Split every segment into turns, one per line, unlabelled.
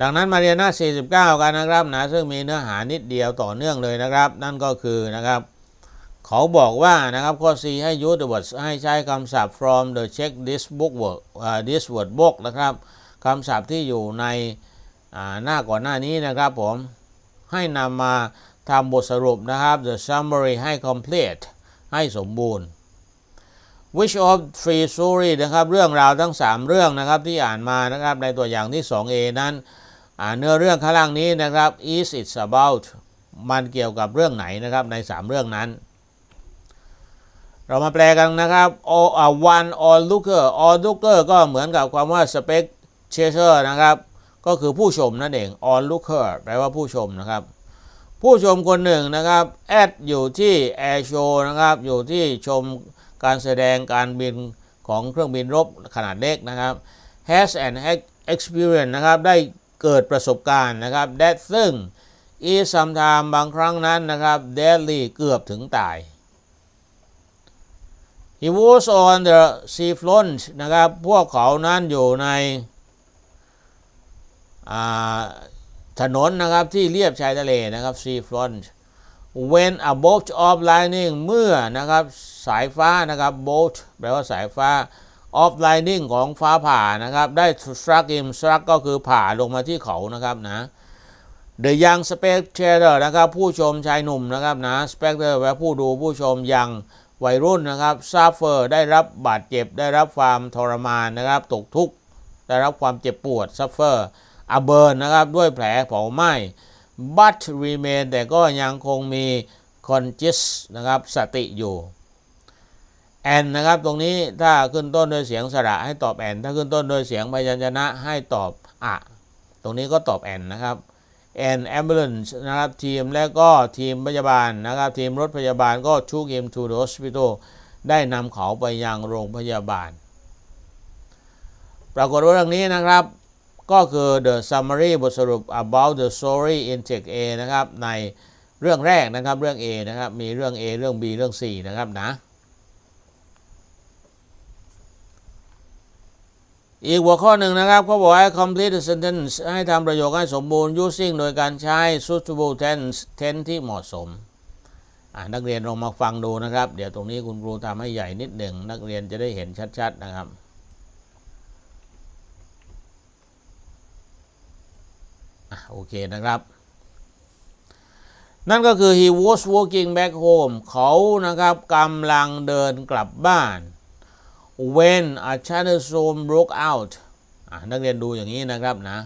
ดังนั้นมาเรียนหน้า 49 กันนะครับนะซึ่งมีเนื้อหานิดเดียวต่อเนื่องเลยนะครับ นั่นก็คือนะครับ เขาบอกว่านะครับข้อ C ให้ use the words ให้ใช้คำศัพท์ from the check this book work อ่า this word book นะครับคำศัพท์ที่อยู่ในหน้าก่อนหน้านี้นะครับผมให้นำมาทำบทสรุปนะครับ the summary ให้ complete ให้สมบูรณ์ which of three story นะครับ เรื่องราวทั้ง 3 เรื่องนะครับที่อ่านมานะครับในตัวอย่างที่ 2a นั้น เนื้อเรื่องข้างล่างนี้นะครับ is it about มันเกี่ยวกับเรื่องไหนนะครับใน 3 เรื่องนั้น เรามาแปลกันนะครับ all uh, one all looker all looker ก็เหมือนกับความว่า spectator นะครับ ก็คือผู้ชมนั่นเอง all looker แปลว่าผู้ชมนะครับ ผู้ชมคนหนึ่งนะครับ at อยู่ที่ air show นะครับ อยู่ที่ชมการแสดงการบินของเครื่องบินรบขนาดเล็กนะครับ has an experience นะครับได้ เกิดประสบการณ์นะครับ that ซึ่ง is sometimes บางครั้งนั้นนะครับ deadly เกือบถึงตาย He was on the seafront นะครับ พวกเขานั้นอยู่ในถนนนะครับที่เรียบชายทะเลนะครับ seafront when a bolt of lightning เมื่อนะครับสายฟ้านะครับ bolt แปลว่าสายฟ้า of lightning ของฟ้าผ่านะครับ ได้ struck him struck ก็คือผ่าลงมาที่เขานะครับนะ The young spectator นะครับผู้ชมชายหนุ่มนะครับนะ spectator แปลว่าผู้ดูผู้ชมยังวัยรุ่นนะครับ suffer ได้รับบาดเจ็บได้รับความทรมานนะครับ ตกทุกข์ได้รับความเจ็บปวด suffer a burn นะครับด้วยแผลเผาไหม้ but remain แต่ก็ยังคงมี conscious นะครับสติอยู่ and นะครับตรงนี้ถ้าขึ้นต้นด้วยเสียงสระให้ตอบ and ถ้าขึ้นต้นด้วยเสียงพยัญชนะให้ตอบอะตรงนี้ก็ตอบ and นะครับ and ambulance นะครับทีมและก็ทีมพยาบาลนะครับ ทีมรถพยาบาลก็ took him to the hospital ได้นำเขาไปยังโรงพยาบาล ปรากฏว่าเรื่องนี้นะครับ ก็คือ the summary บทสรุป about the story in text A นะครับ ในเรื่องแรกนะครับ เรื่อง A นะครับ มีเรื่อง A เรื่อง B เรื่อง C นะครับนะ อีกหัวข้อหนึ่งนะครับเขาบอกให้ complete the sentence ให้ทำประโยคให้สมบูรณ์ using โดยการใช้ suitable tense tense ที่เหมาะสม นักเรียนลองมาฟังดูนะครับ เดี๋ยวตรงนี้คุณครูทำให้ใหญ่นิดหนึ่ง นักเรียนจะได้เห็นชัด ๆ นะครับอโอเคนะครับ นั่นก็คือ he was walking back home เขานะครับกำลังเดินกลับบ้าน when a thunderstorm broke out นักเรียนดูอย่างนี้นะครับนะ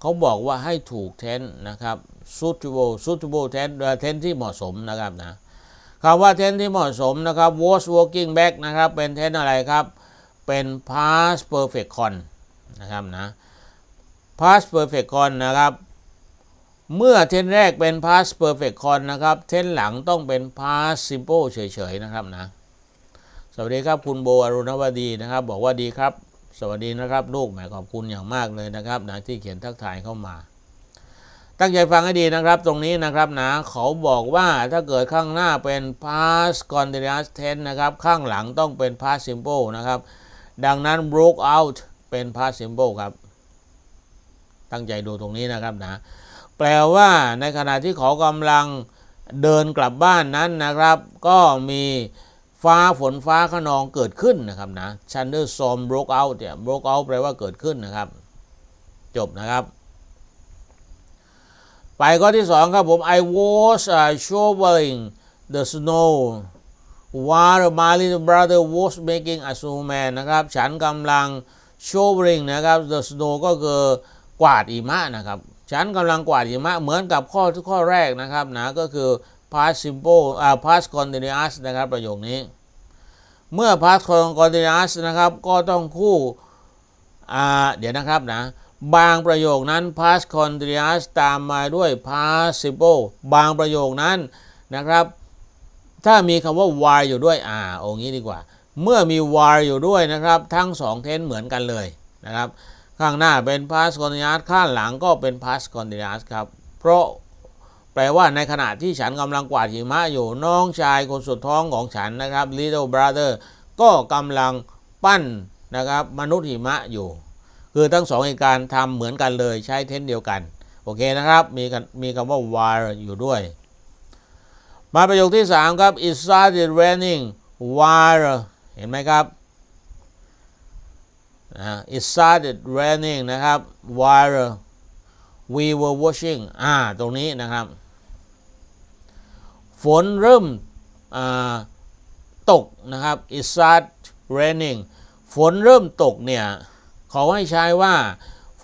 เขาบอกว่าให้ถูกเทนนะครับ suitable suitable ten เอ่อ tense ที่เหมาะสมนะครับนะคำว่า tense ที่เหมาะสมนะครับ was walking back นะครับ เป็น tense อะไรครับ เป็น past perfect con นะครับนะ past perfect con นะครับ เมื่อเทนแรกเป็น past perfect con นะครับ เทนหลังต้องเป็น past simple เฉยๆนะครับนะ สวัสดีครับคุณโบอรุณวดีนะครับ บอกว่าดีครับ สวัสดีนะครับ ลูกแหมขอบคุณอย่างมากเลยนะครับนะที่เขียนทักทายเข้ามา ตั้งใจฟังให้ดีนะครับ ตรงนี้นะครับนะเขาบอกว่าถ้าเกิดข้างหน้าเป็น past continuous tense นะครับ ข้างหลังต้องเป็น past simple นะครับ ดังนั้น broke out เป็น past simple ครับ ตั้งใจดูตรงนี้นะครับนะแปลว่าในขณะที่เขากำลังเดินกลับบ้านนั้นนะครับ ก็มี ฟ้าฝนฟ้าขนองเกิดขึ้นนะครับนะ thunderstorm broke out เนี่ย broke out แปลว่าเกิดขึ้นนะครับ จบนะครับ ไปข้อที่สองครับผม I was uh, shoveling the snow while my little brother was making a snowman นะครับ ฉันกำลัง shoveling นะครับ the snow ก็คือกวาดหิมะนะครับ ฉันกำลังกวาดหิมะเหมือนกับข้อข้อแรกนะครับนะก็คือ past simple อ่า past continuous นะครับประโยคนี้ เมื่อ past continuous นะครับก็ต้องคู่อ่าเดี๋ยวนะครับนะบางประโยคนั้น past continuous ตามมาด้วย participle บางประโยคนั้นนะครับ ถ้ามีคำว่า why อยู่ด้วยอ่าอางี้ดีกว่า เมื่อมี why อยู่ด้วยนะครับ ทั้งสองเทนเหมือนกันเลยนะครับ ข้างหน้าเป็น past continuous ข้างหลังก็เป็น past continuous ครับ เพราะ แปลว่าในขณะที่ฉันกำลังกวาดหิมะอยู่น้องชายคนสุดท้องของฉันนะครับ little brother ก็กำลังปั้นนะครับมนุษย์หิมะอยู่ คือทั้งสองเหตุการณ์ทำเหมือนกันเลยใช้เทนเดียวกัน โอเคนะครับ มีมีคำว่า while อยู่ด้วย มาประโยคที่ 3 ครับ it started raining while เห็นไหมครับ it started raining นะครับ while we were watching อ่า ตรงนี้นะครับ ฝนเริ่มตกนะครับ it start raining ฝนเริ่มตกเนี่ยเขาให้ใช้ว่า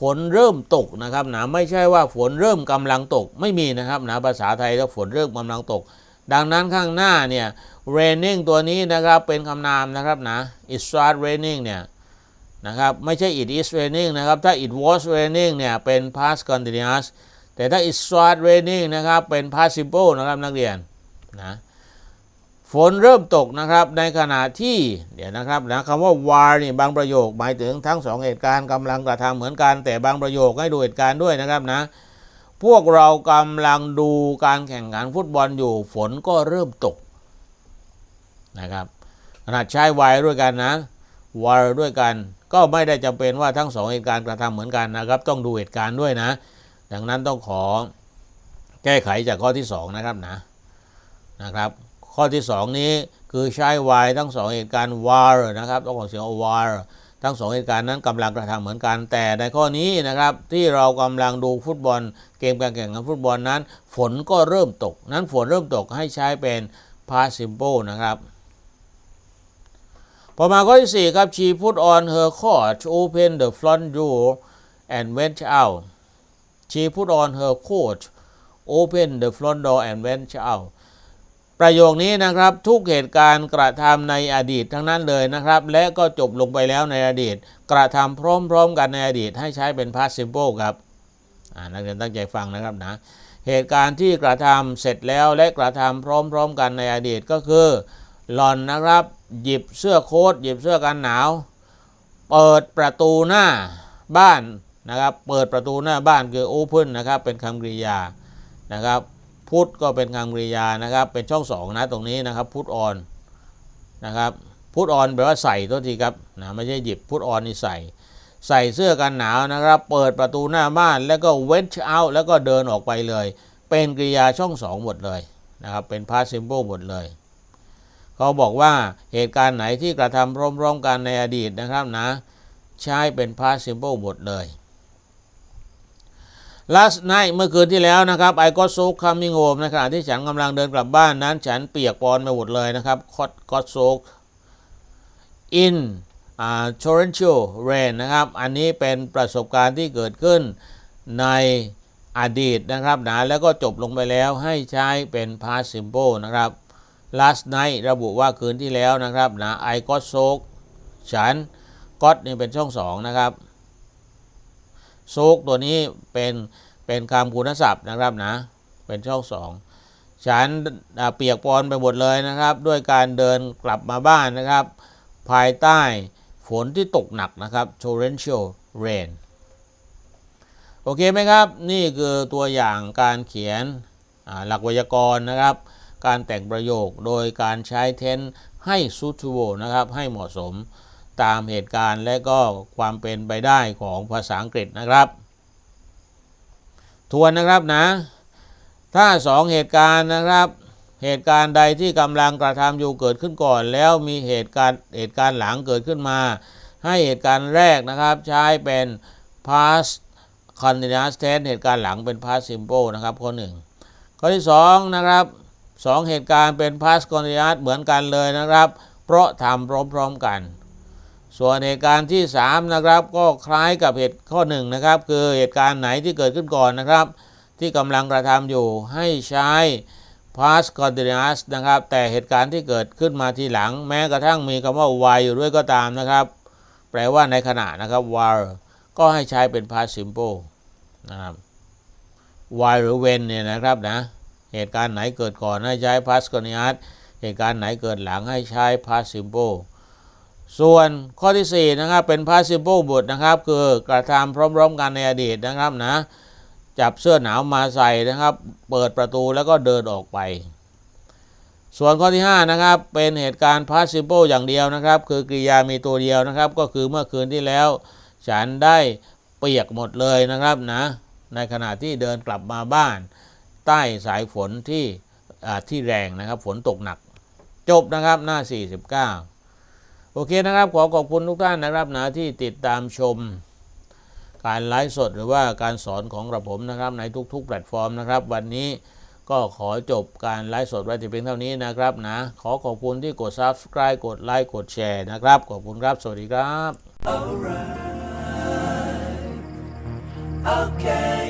ฝนเริ่มตกนะครับนะไม่ใช่ว่าฝนเริ่มกำลังตกไม่มีนะครับนะภาษาไทยแล้วฝนเริ่มกำลังตก ดังนั้นข้างหน้าเนี่ย raining ตัวนี้นะครับเป็นคำนามนะครับนะ it start raining เนี่ยนะครับไม่ใช่ it is raining นะครับถ้า it was raining เนี่ยเป็น past continuous แต่ถ้า it start raining นะครับเป็น participle นะครับนักเรียน นะฝนเริ่มตกนะครับในขณะที่เดี๋ยวนะครับนะคำว่า while นี่บางประโยคหมายถึงทั้งสองเหตุการณ์กำลังกระทำเหมือนกัน แต่บางประโยคให้ดูเหตุการณ์ด้วยนะครับนะ พวกเรากำลังดูการแข่งขันฟุตบอลอยู่ ฝนก็เริ่มตกนะครับขนาดใช้ while ด้วยกันนะ while ด้วยกัน ก็ไม่ได้จำเป็นว่าทั้งสองเหตุการณ์กระทำเหมือนกันนะครับ ต้องดูเหตุการณ์ด้วยนะ ดังนั้นต้องขอแก้ไขจากข้อที่ 2 นะครับนะ นะครับ ข้อที่ 2 นี้คือใช้ why ทั้งสองเหตุการณ์ while นะครับต้องขอเสียง while ทั้งสองเหตุการณ์นั้นกำลังกระทำเหมือนกัน แต่ในข้อนี้นะครับที่เรากำลังดูฟุตบอล เกมการแข่งขันฟุตบอลนั้น ฝนก็เริ่มตก นั้นฝนเริ่มตกให้ใช้เป็น past simple นะครับพอมาข้อที่ 4 ครับ she put on her coat open the front door and went out she put on her coat open the front door and went out ประโยคนี้นะครับทุกเหตุการณ์กระทำในอดีตทั้งนั้นเลยนะครับ และก็จบลงไปแล้วในอดีต กระทำพร้อมๆ กันในอดีตให้ใช้เป็น past simple ครับนักเรียนตั้งใจฟังนะครับนะเหตุการณ์ที่กระทำเสร็จแล้วและกระทำพร้อมๆ กันในอดีตก็คือหล่อนนะครับ หยิบเสื้อโค้ทหยิบเสื้อกันหนาว เปิดประตูหน้าบ้านนะครับ เปิดประตูหน้าบ้านคือ open นะครับเป็นคำกริยานะครับ พุทก็เป็นคำกริยานะครับ เป็นช่องสองนะตรงนี้นะครับ พุทออนนะครับพุทออนแปลว่าใส่ตัวทีครับนะไม่ใช่หยิบพุทออนนี่ใส่ ใส่เสื้อกันหนาวนะครับ เปิดประตูหน้าบ้านแล้วก็ went out แล้วก็เดินออกไปเลย เป็นกริยาช่องสองหมดเลยนะครับเป็น past simple หมดเลยเขาบอกว่าเหตุการณ์ไหนที่กระทำร้อมๆกันในอดีตนะครับนะ ใช้เป็น past simple หมดเลย last night เมื่อคืนที่แล้วนะครับ I got soaked coming home ในขณะที่ฉันกำลังเดินกลับบ้านนั้น ฉันเปียกปอนไปหมดเลยนะครับ got got soaked in uh, torrential rain นะครับ อันนี้เป็นประสบการณ์ที่เกิดขึ้นในอดีตนะครับนะแล้วก็จบลงไปแล้วให้ใช้เป็น past simple นะครับ last night ระบุว่าคืนที่แล้วนะครับนะ I got soaked ฉัน got นี่เป็นช่องสองนะครับ soak ตัวนี้เป็นเป็นคำคุณศัพท์นะครับนะ เป็นช่องสองฉันเปียกปอนไปหมดเลยนะครับ ด้วยการเดินกลับมาบ้านนะครับ ภายใต้ฝนที่ตกหนักนะครับ torrential rain โอเคไหมครับ นี่คือตัวอย่างการเขียนหลักไวยากรณ์นะครับ การแต่งประโยคโดยการใช้ tense ให้ suitable นะครับ ให้เหมาะสม ตามเหตุการณ์และก็ความเป็นไปได้ของภาษาอังกฤษนะครับ ทวนนะครับนะ ถ้าสองเหตุการณ์นะครับ เหตุการณ์ใดที่กำลังกระทำอยู่เกิดขึ้นก่อน แล้วมีเหตุการณ์เหตุการณ์หลังเกิดขึ้นมา ให้เหตุการณ์แรกนะครับ ใช้เป็น past continuous tense เหตุการณ์หลังเป็น past simple นะครับข้อหนึ่งข้อที่สองนะครับสองเหตุการณ์เป็น past continuous เหมือนกันเลยนะครับ เพราะทำพร้อมๆกัน ส่วนเหตุการณ์ที่ 3 นะครับก็คล้ายกับเหตุข้อ1นะครับคือเหตุการณ์ไหนที่เกิดขึ้นก่อนนะครับ ที่กำลังกระทำอยู่ให้ใช้ past continuous นะครับ แต่เหตุการณ์ที่เกิดขึ้นมาทีหลัง แม้กระทั่งมีคำว่า while อยู่ด้วยก็ตามนะครับ แปลว่าในขณะนะครับ while ก็ให้ใช้เป็น past simple นะครับ while หรือ when เนี่ยนะครับนะเหตุการณ์ไหนเกิดก่อนให้ใช้ past continuous เหตุการณ์ไหนเกิดหลังให้ใช้ past simple ส่วนข้อที่ 4 นะครับ เป็น past simple บทนะครับ คือกระทำพร้อม ๆ กันในอดีตนะครับนะจับเสื้อหนาวมาใส่นะครับ เปิดประตูแล้วก็เดินออกไป ส่วนข้อที่ 5 นะครับ เป็นเหตุการณ์ past simple อย่างเดียวนะครับ คือกริยามีตัวเดียวนะครับ ก็คือเมื่อคืนที่แล้ว ฉันได้เปียกหมดเลยนะครับนะในขณะที่เดินกลับมาบ้าน ใต้สายฝนที่ที่แรงนะครับ ฝนตกหนัก จบนะครับหน้า 49 โอเคนะครับ ขอขอบคุณทุกท่านนะครับนะที่ติดตามชม การไลฟ์สดหรือว่าการสอนของกระผมนะครับ ในทุก ๆ แพลตฟอร์มนะครับ วันนี้ก็ขอจบการไลฟ์สดไว้แต่เพียงเท่านี้นะครับนะ ขอขอบคุณที่กด Subscribe กดไลค์กดแชร์นะครับ ขอบคุณครับ สวัสดีครับ
Okay.